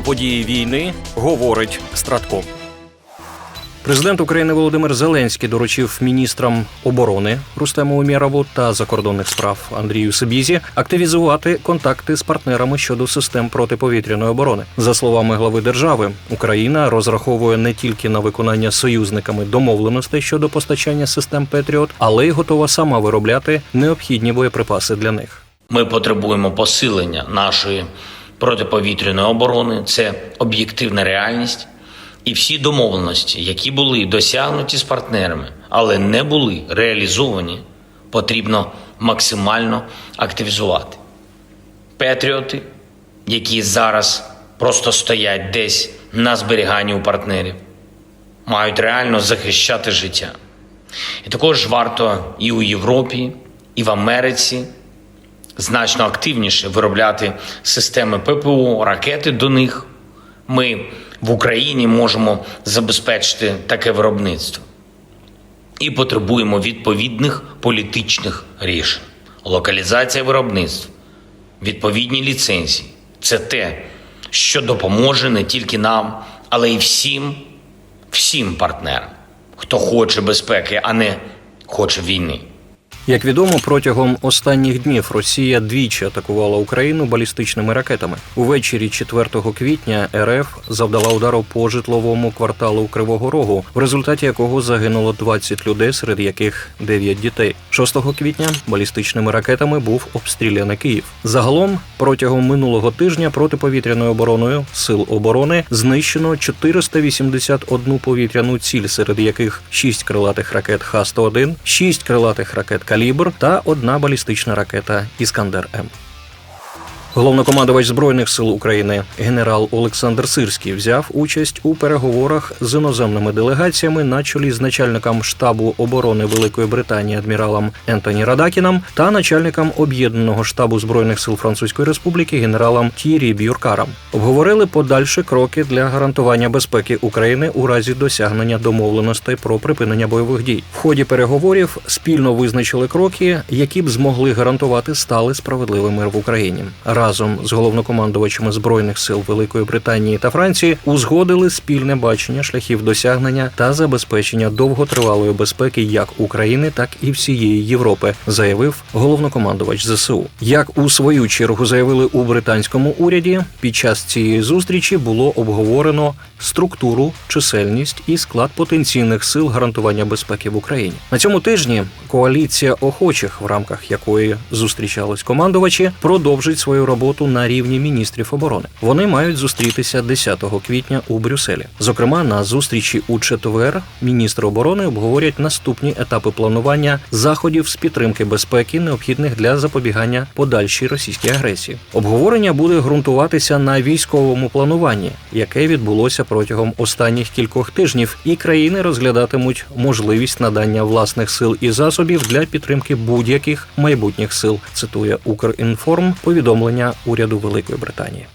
Про події війни говорить Стратко. Президент України Володимир Зеленський доручив міністрам оборони Рустему Умєрову та закордонних справ Андрію Сибізі активізувати контакти з партнерами щодо систем протиповітряної оборони. За словами глави держави, Україна розраховує не тільки на виконання союзниками домовленостей щодо постачання систем Петріот, але й готова сама виробляти необхідні боєприпаси для них. Ми потребуємо посилення нашої протиповітряної оборони. Це об'єктивна реальність. І всі домовленості, які були досягнуті з партнерами, але не були реалізовані, потрібно максимально активізувати. Петріоти, які зараз просто стоять десь на зберіганні у партнерів, мають реально захищати життя. І також варто і у Європі, і в Америці значно активніше виробляти системи ППО, ракети до них. Ми в Україні можемо забезпечити таке виробництво і потребуємо відповідних політичних рішень. Локалізація виробництва, відповідні ліцензії це те, що допоможе не тільки нам, але й всім, всім партнерам, хто хоче безпеки, а не хоче війни. Як відомо, протягом останніх днів Росія двічі атакувала Україну балістичними ракетами. Увечері 4 квітня РФ завдала удару по житловому кварталу Кривого Рогу, в результаті якого загинуло 20 людей, серед яких 9 дітей. 6 квітня балістичними ракетами був обстріляний Київ. Загалом протягом минулого тижня протиповітряною обороною сил оборони знищено 481 повітряну ціль, серед яких 6 крилатих ракет Х-101, 6 крилатих ракет Калібр та одна балістична ракета Іскандер М. Головнокомандувач збройних сил України генерал Олександр Сирський взяв участь у переговорах з іноземними делегаціями на чолі з начальником штабу оборони Великої Британії адміралом Ентоні Радакіном та начальником об'єднаного штабу збройних сил Французької Республіки генералом Тірі Б'юркаром. Обговорили подальші кроки для гарантування безпеки України у разі досягнення домовленостей про припинення бойових дій. В ході переговорів спільно визначили кроки, які б змогли гарантувати сталий справедливий мир в Україні разом з головнокомандувачами збройних сил Великої Британії та Франції узгодили спільне бачення шляхів досягнення та забезпечення довготривалої безпеки як України, так і всієї Європи, заявив головнокомандувач ЗСУ. Як у свою чергу заявили у британському уряді, під час цієї зустрічі було обговорено структуру, чисельність і склад потенційних сил гарантування безпеки в Україні. На цьому тижні коаліція охочих, в рамках якої зустрічались командувачі, продовжить свою роботу на рівні міністрів оборони. Вони мають зустрітися 10 квітня у Брюсселі. Зокрема, на зустрічі у четвер міністри оборони обговорять наступні етапи планування заходів з підтримки безпеки, необхідних для запобігання подальшій російській агресії. Обговорення буде ґрунтуватися на військовому плануванні, яке відбулося протягом останніх кількох тижнів, і країни розглядатимуть можливість надання власних сил і засобів для підтримки будь-яких майбутніх сил. Цитує Укрінформ повідомлення уряду Великої Британії.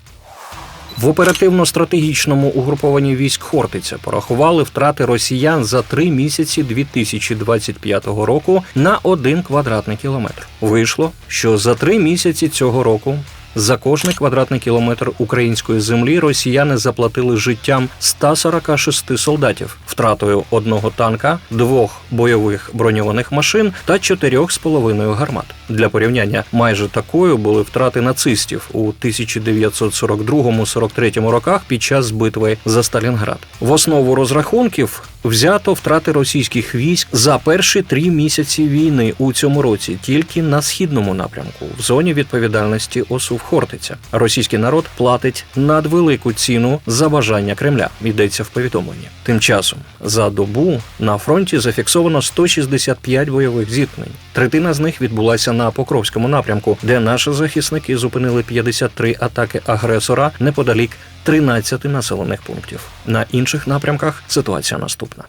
В оперативно-стратегічному угрупованні військ Хортиця порахували втрати росіян за три місяці 2025 року на один квадратний кілометр. Вийшло, що за три місяці цього року за кожний квадратний кілометр української землі росіяни заплатили життям 146 солдатів, втратою одного танка, двох бойових броньованих машин та чотирьох з половиною гармат. Для порівняння майже такою були втрати нацистів у 1942-43 роках під час битви за Сталінград. В основу розрахунків взято втрати російських військ за перші три місяці війни у цьому році тільки на східному напрямку, в зоні відповідальності ОСУ Хортиця. Російський народ платить надвелику ціну за бажання Кремля. Йдеться в повідомленні. Тим часом за добу на фронті зафіксовано 165 бойових зіткнень. Третина з них відбулася на Покровському напрямку, де наші захисники зупинили 53 атаки агресора неподалік 13 населених пунктів. На інших напрямках ситуація наступна.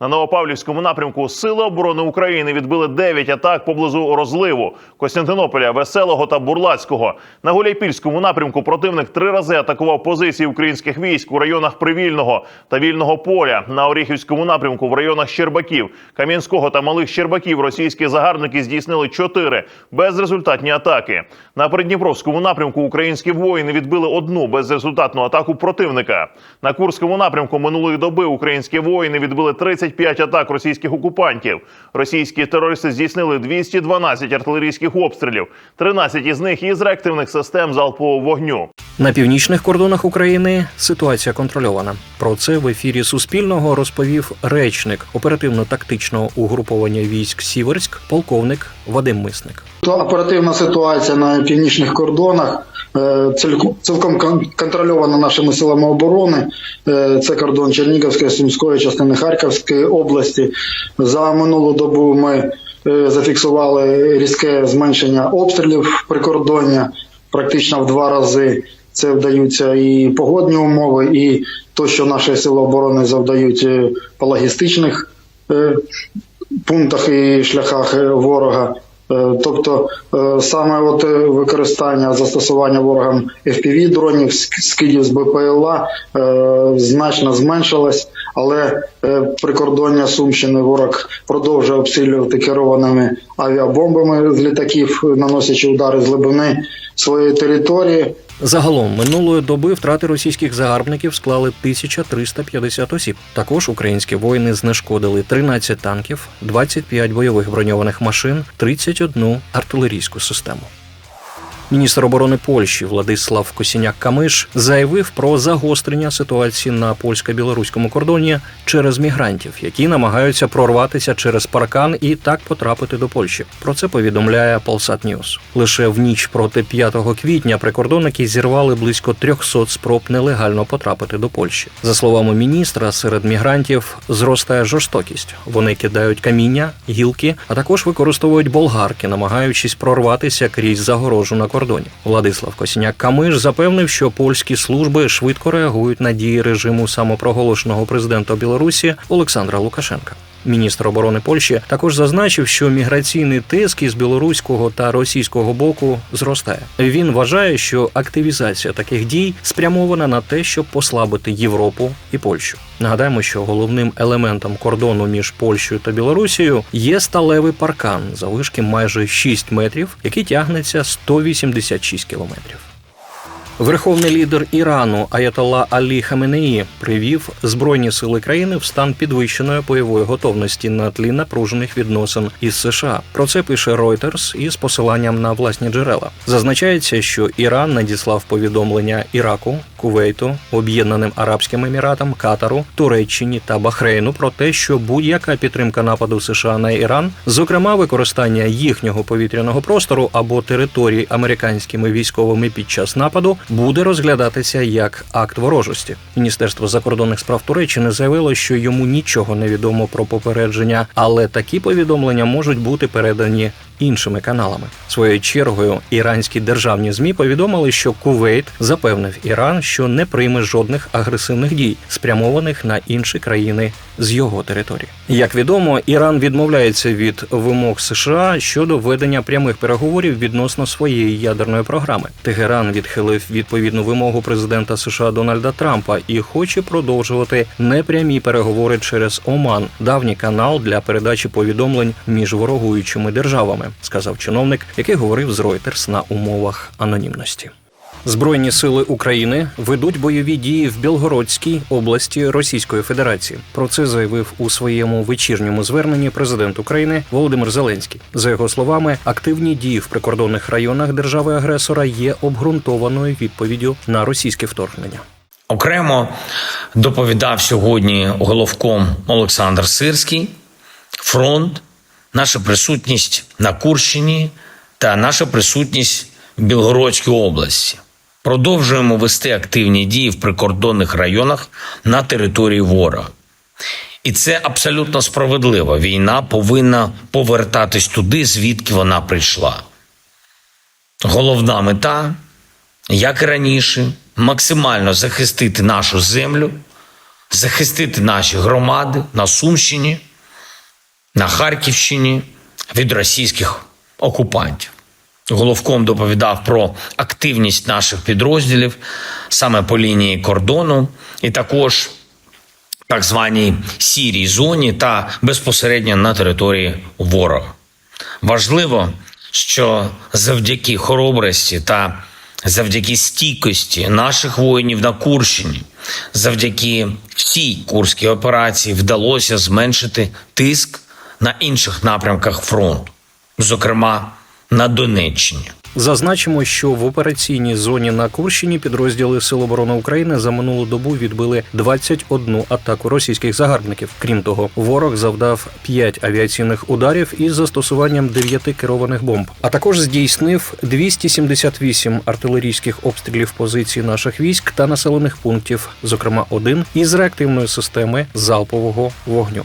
На Новопавлівському напрямку Сили оборони України відбили 9 атак поблизу розливу Костянтинополя, Веселого та Бурлацького. На Гуляйпільському напрямку противник три рази атакував позиції українських військ у районах Привільного та Вільного поля. На Оріхівському напрямку в районах Щербаків, Кам'янського та Малих Щербаків російські загарбники здійснили чотири безрезультатні атаки. На Придніпровському напрямку українські воїни відбили одну безрезультатну атаку противника. На Курському напрямку минулої доби українські воїни відбили 35 атак російських окупантів. Російські терористи здійснили 212 артилерійських обстрілів, 13 із них із реактивних систем залпового вогню. На північних кордонах України ситуація контрольована. Про це в ефірі Суспільного розповів речник оперативно-тактичного угруповання військ Сіверськ, полковник Вадим Мисник. То оперативна ситуація на північних кордонах е, цілком- контрольована нашими силами оборони. Е, Це кордон Чернігівської, Сумської, частини Харківської області. За минулу добу ми е, зафіксували різке зменшення обстрілів прикордоння практично в два рази. Це вдаються і погодні умови, і то, що наші сили оборони завдають по логістичних пунктах і шляхах ворога. Е, Тобто е, саме от е, використання застосування ворогам FPV дронів, скидів з БПЛА значно зменшилось, але е, прикордоння Сумщини ворог продовжує обстрілювати керованими авіабомбами з літаків, наносячи удари з глибини своєї території. Загалом минулої доби втрати російських загарбників склали 1350 осіб. Також українські воїни знешкодили 13 танків, 25 бойових броньованих машин, 31 артилерійську систему. Міністр оборони Польщі Владислав Косіняк Камиш заявив про загострення ситуації на польсько-білоруському кордоні через мігрантів, які намагаються прорватися через паркан і так потрапити до Польщі. Про це повідомляє Полсат Ньюс. Лише в ніч проти 5 квітня прикордонники зірвали близько 300 спроб нелегально потрапити до Польщі. За словами міністра, серед мігрантів зростає жорстокість. Вони кидають каміння, гілки, а також використовують болгарки, намагаючись прорватися крізь загорожу на кордоні. Владислав Косіняк Камиш запевнив, що польські служби швидко реагують на дії режиму самопроголошеного президента Білорусі Олександра Лукашенка. Міністр оборони Польщі також зазначив, що міграційний тиск із білоруського та російського боку зростає. Він вважає, що активізація таких дій спрямована на те, щоб послабити Європу і Польщу. Нагадаємо, що головним елементом кордону між Польщею та Білорусією є сталевий паркан завишки майже 6 метрів, який тягнеться 186 кілометрів. Верховний лідер Ірану Аятолла Алі Хаменеї привів збройні сили країни в стан підвищеної бойової готовності на тлі напружених відносин із США. Про це пише Reuters із посиланням на власні джерела. Зазначається, що Іран надіслав повідомлення Іраку, Кувейту, Об'єднаним Арабським Еміратам, Катару, Туреччині та Бахрейну про те, що будь-яка підтримка нападу США на Іран, зокрема використання їхнього повітряного простору або території американськими військовими під час нападу, буде розглядатися як акт ворожості. Міністерство закордонних справ Туреччини заявило, що йому нічого не відомо про попередження, але такі повідомлення можуть бути передані іншими каналами. Своєю чергою іранські державні змі повідомили, що Кувейт запевнив Іран, що не прийме жодних агресивних дій, спрямованих на інші країни з його території. Як відомо, Іран відмовляється від вимог США щодо ведення прямих переговорів відносно своєї ядерної програми. Тегеран відхилив відповідну вимогу президента США Дональда Трампа і хоче продовжувати непрямі переговори через Оман, давній канал для передачі повідомлень між ворогуючими державами, сказав чиновник, який говорив з Reuters на умовах анонімності. Збройні сили України ведуть бойові дії в Білгородській області Російської Федерації. Про це заявив у своєму вечірньому зверненні президент України Володимир Зеленський. За його словами, активні дії в прикордонних районах держави-агресора є обґрунтованою відповіддю на російське вторгнення. Окремо доповідав сьогодні головком Олександр Сирський, фронт, наша присутність на Курщині та наша присутність в Білгородській області. Продовжуємо вести активні дії в прикордонних районах на території ворога. І це абсолютно справедливо. Війна повинна повертатись туди, звідки вона прийшла. Головна мета як і раніше, максимально захистити нашу землю, захистити наші громади на Сумщині, на Харківщині від російських окупантів. Головком доповідав про активність наших підрозділів саме по лінії кордону, і також так званій сірій зоні та безпосередньо на території ворога. Важливо, що завдяки хоробрості та завдяки стійкості наших воїнів на Курщині, завдяки всій курській операції вдалося зменшити тиск на інших напрямках фронту, зокрема на Донеччині. Зазначимо, що в операційній зоні на Курщині підрозділи Сил оборони України за минулу добу відбили 21 атаку російських загарбників. Крім того, ворог завдав 5 авіаційних ударів із застосуванням 9 керованих бомб, а також здійснив 278 артилерійських обстрілів позицій наших військ та населених пунктів, зокрема один із реактивної системи залпового вогню.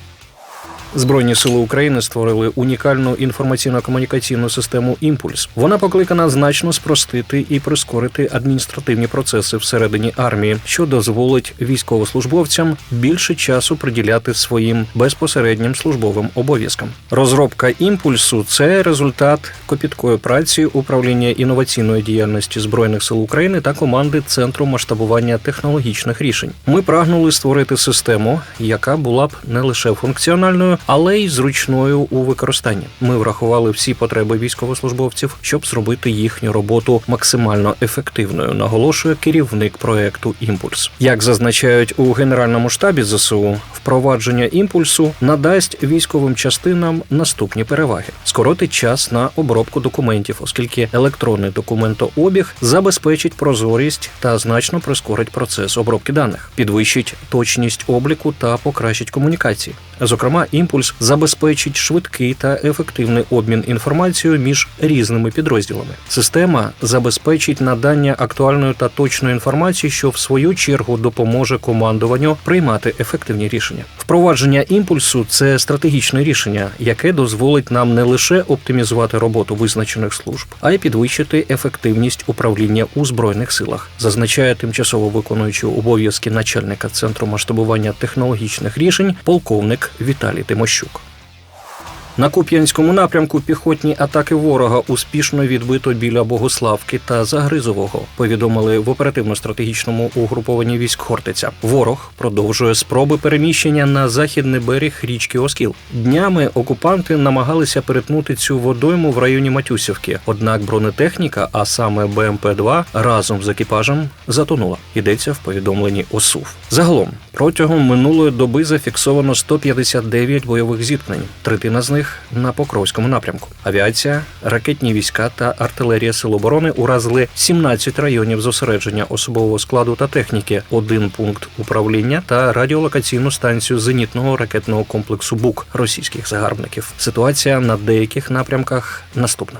Збройні сили України створили унікальну інформаційно-комунікаційну систему Імпульс. Вона покликана значно спростити і прискорити адміністративні процеси всередині армії, що дозволить військовослужбовцям більше часу приділяти своїм безпосереднім службовим обов'язкам. Розробка імпульсу це результат копіткої праці управління інноваційної діяльності збройних сил України та команди Центру масштабування технологічних рішень. Ми прагнули створити систему, яка була б не лише функціональною, але й зручною у використанні. Ми врахували всі потреби військовослужбовців, щоб зробити їхню роботу максимально ефективною. Наголошує керівник проекту Імпульс. Як зазначають у генеральному штабі ЗСУ, впровадження імпульсу надасть військовим частинам наступні переваги: скоротить час на обробку документів, оскільки електронний документообіг забезпечить прозорість та значно прискорить процес обробки даних, підвищить точність обліку та покращить комунікації. Зокрема, імпульс забезпечить швидкий та ефективний обмін інформацією між різними підрозділами. Система забезпечить надання актуальної та точної інформації, що в свою чергу допоможе командуванню приймати ефективні рішення. Впровадження імпульсу це стратегічне рішення, яке дозволить нам не лише оптимізувати роботу визначених служб, а й підвищити ефективність управління у збройних силах, зазначає тимчасово виконуючий обов'язки начальника центру масштабування технологічних рішень полковник Віталій Тимощук. На Куп'янському напрямку піхотні атаки ворога успішно відбито біля Богославки та Загризового. Повідомили в оперативно-стратегічному угрупованні військ Хортиця. Ворог продовжує спроби переміщення на західний берег річки Оскіл. Днями окупанти намагалися перетнути цю водойму в районі Матюсівки. Однак бронетехніка, а саме БМП-2, разом з екіпажем затонула. Йдеться в повідомленні ОСУВ. Загалом протягом минулої доби зафіксовано 159 бойових зіткнень. Третина з них на Покровському напрямку. Авіація, ракетні війська та артилерія Сил оборони уразили 17 районів зосередження особового складу та техніки, один пункт управління та радіолокаційну станцію зенітного ракетного комплексу БУК російських загарбників. Ситуація на деяких напрямках наступна.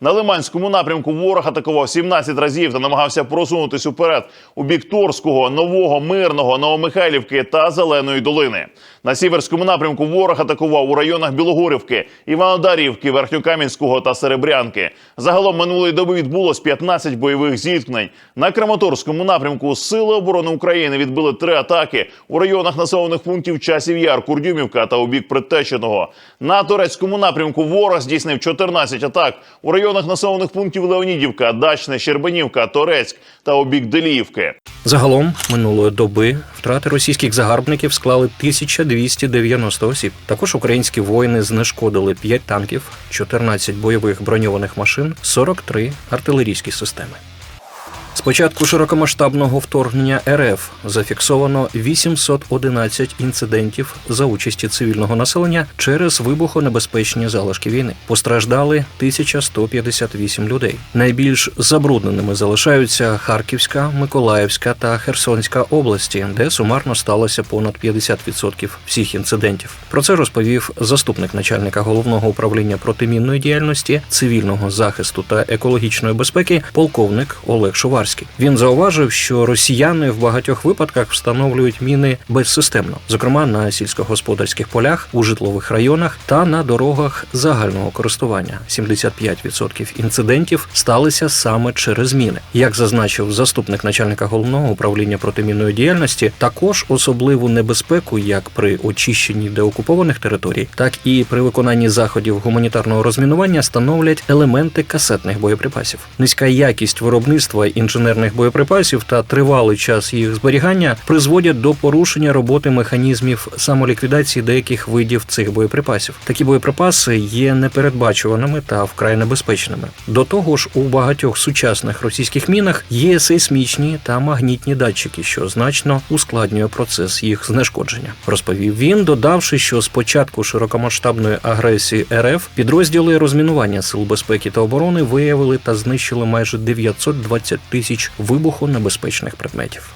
На Лиманському напрямку ворог атакував 17 разів та намагався просунутись уперед у бік Торського, Нового, Мирного, Новомихайлівки та Зеленої долини. На сіверському напрямку ворог атакував у районах Білогорівки, Іванодарівки, Верхньокам'янського та Серебрянки. Загалом минулої доби відбулось 15 бойових зіткнень. На Краматорському напрямку Сили оборони України відбили три атаки у районах населених пунктів Часів Яр, Курдюмівка та у бік Предтеченого. На турецькому напрямку ворог здійснив 14 атак у районах населених пунктів Леонідівка, Дачне, Щербанівка, Торецьк та обік Деліївки. Загалом минулої доби втрати російських загарбників склали 1290 осіб. Також українські воїни знешкодили 5 танків, 14 бойових броньованих машин, 43 артилерійські системи. З початку широкомасштабного вторгнення РФ зафіксовано 811 інцидентів за участі цивільного населення через вибухонебезпечні залишки війни. Постраждали 1158 людей. Найбільш забрудненими залишаються Харківська, Миколаївська та Херсонська області, де сумарно сталося понад 50% всіх інцидентів. Про це розповів заступник начальника головного управління протимінної діяльності, цивільного захисту та екологічної безпеки, полковник Олег Шувар. Сухарський. Він зауважив, що росіяни в багатьох випадках встановлюють міни безсистемно, зокрема на сільськогосподарських полях, у житлових районах та на дорогах загального користування. 75% інцидентів сталися саме через міни. Як зазначив заступник начальника головного управління протимінної діяльності, також особливу небезпеку, як при очищенні деокупованих територій, так і при виконанні заходів гуманітарного розмінування становлять елементи касетних боєприпасів. Низька якість виробництва інженерних боєприпасів та тривалий час їх зберігання призводять до порушення роботи механізмів самоліквідації деяких видів цих боєприпасів. Такі боєприпаси є непередбачуваними та вкрай небезпечними. До того ж, у багатьох сучасних російських мінах є сейсмічні та магнітні датчики, що значно ускладнює процес їх знешкодження. Розповів він, додавши, що з початку широкомасштабної агресії РФ підрозділи розмінування сил безпеки та оборони виявили та знищили майже 920 тисяч вибухонебезпечних предметів.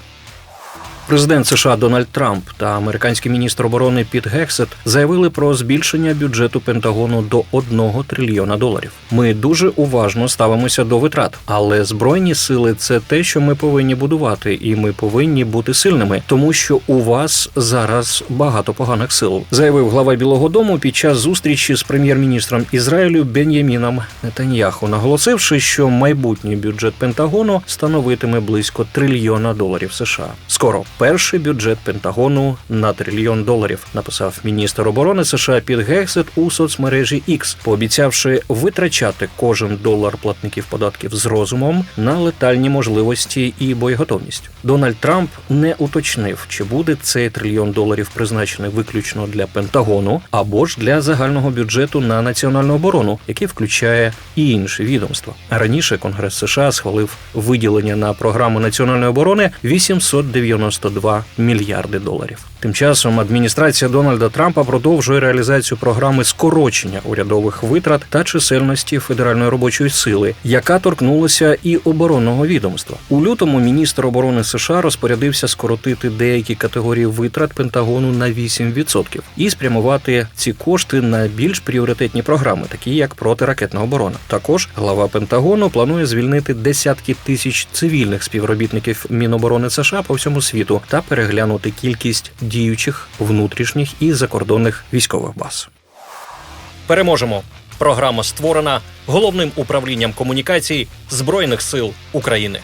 Президент США Дональд Трамп та американський міністр оборони Піт Гексет заявили про збільшення бюджету Пентагону до 1 трильйона доларів. Ми дуже уважно ставимося до витрат, але збройні сили це те, що ми повинні будувати, і ми повинні бути сильними, тому що у вас зараз багато поганих сил, заявив глава Білого Дому під час зустрічі з прем'єр-міністром Ізраїлю Бен'яміном Нетаньяху, наголосивши, що майбутній бюджет Пентагону становитиме близько трильйона доларів США. Скоро перший бюджет Пентагону на трильйон доларів, написав міністр оборони США Піт Гексет у соцмережі X, пообіцявши витрачати кожен долар платників податків з розумом на летальні можливості і боєготовність. Дональд Трамп не уточнив, чи буде цей трильйон доларів призначений виключно для Пентагону або ж для загального бюджету на національну оборону, який включає і інші відомства. Раніше Конгрес США схвалив виділення на програму національної оборони 892 мільярди доларів. Тим часом адміністрація Дональда Трампа продовжує реалізацію програми скорочення урядових витрат та чисельності федеральної робочої сили, яка торкнулася і оборонного відомства. У лютому міністр оборони США розпорядився скоротити деякі категорії витрат Пентагону на 8% і спрямувати ці кошти на більш пріоритетні програми, такі як протиракетна оборона. Також глава Пентагону планує звільнити десятки тисяч цивільних співробітників Міноборони США по всьому світу та переглянути кількість діючих внутрішніх і закордонних військових баз. Переможемо. Програма створена головним управлінням комунікацій Збройних сил України.